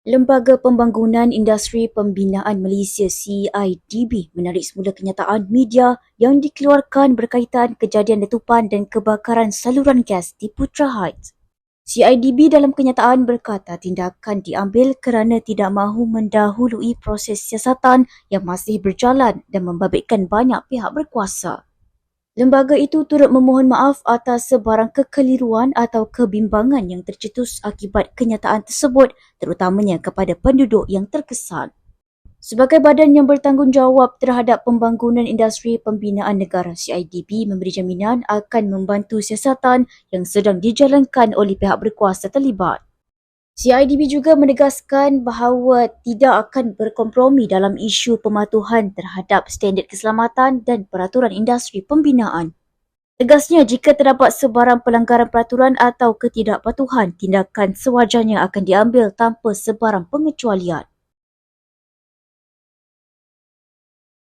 Lembaga Pembangunan Industri Pembinaan Malaysia CIDB menarik semula kenyataan media yang dikeluarkan berkaitan kejadian letupan dan kebakaran saluran gas di Putra Heights. CIDB dalam kenyataan berkata tindakan diambil kerana tidak mahu mendahului proses siasatan yang masih berjalan dan membabitkan banyak pihak berkuasa. Lembaga itu turut memohon maaf atas sebarang kekeliruan atau kebimbangan yang tercetus akibat kenyataan tersebut terutamanya kepada penduduk yang terkesan. Sebagai badan yang bertanggungjawab terhadap pembangunan industri pembinaan negara, CIDB memberi jaminan akan membantu siasatan yang sedang dijalankan oleh pihak berkuasa terlibat. CIDB juga menegaskan bahawa tidak akan berkompromi dalam isu pematuhan terhadap standard keselamatan dan peraturan industri pembinaan. Tegasnya, jika terdapat sebarang pelanggaran peraturan atau ketidakpatuhan, tindakan sewajarnya akan diambil tanpa sebarang pengecualian.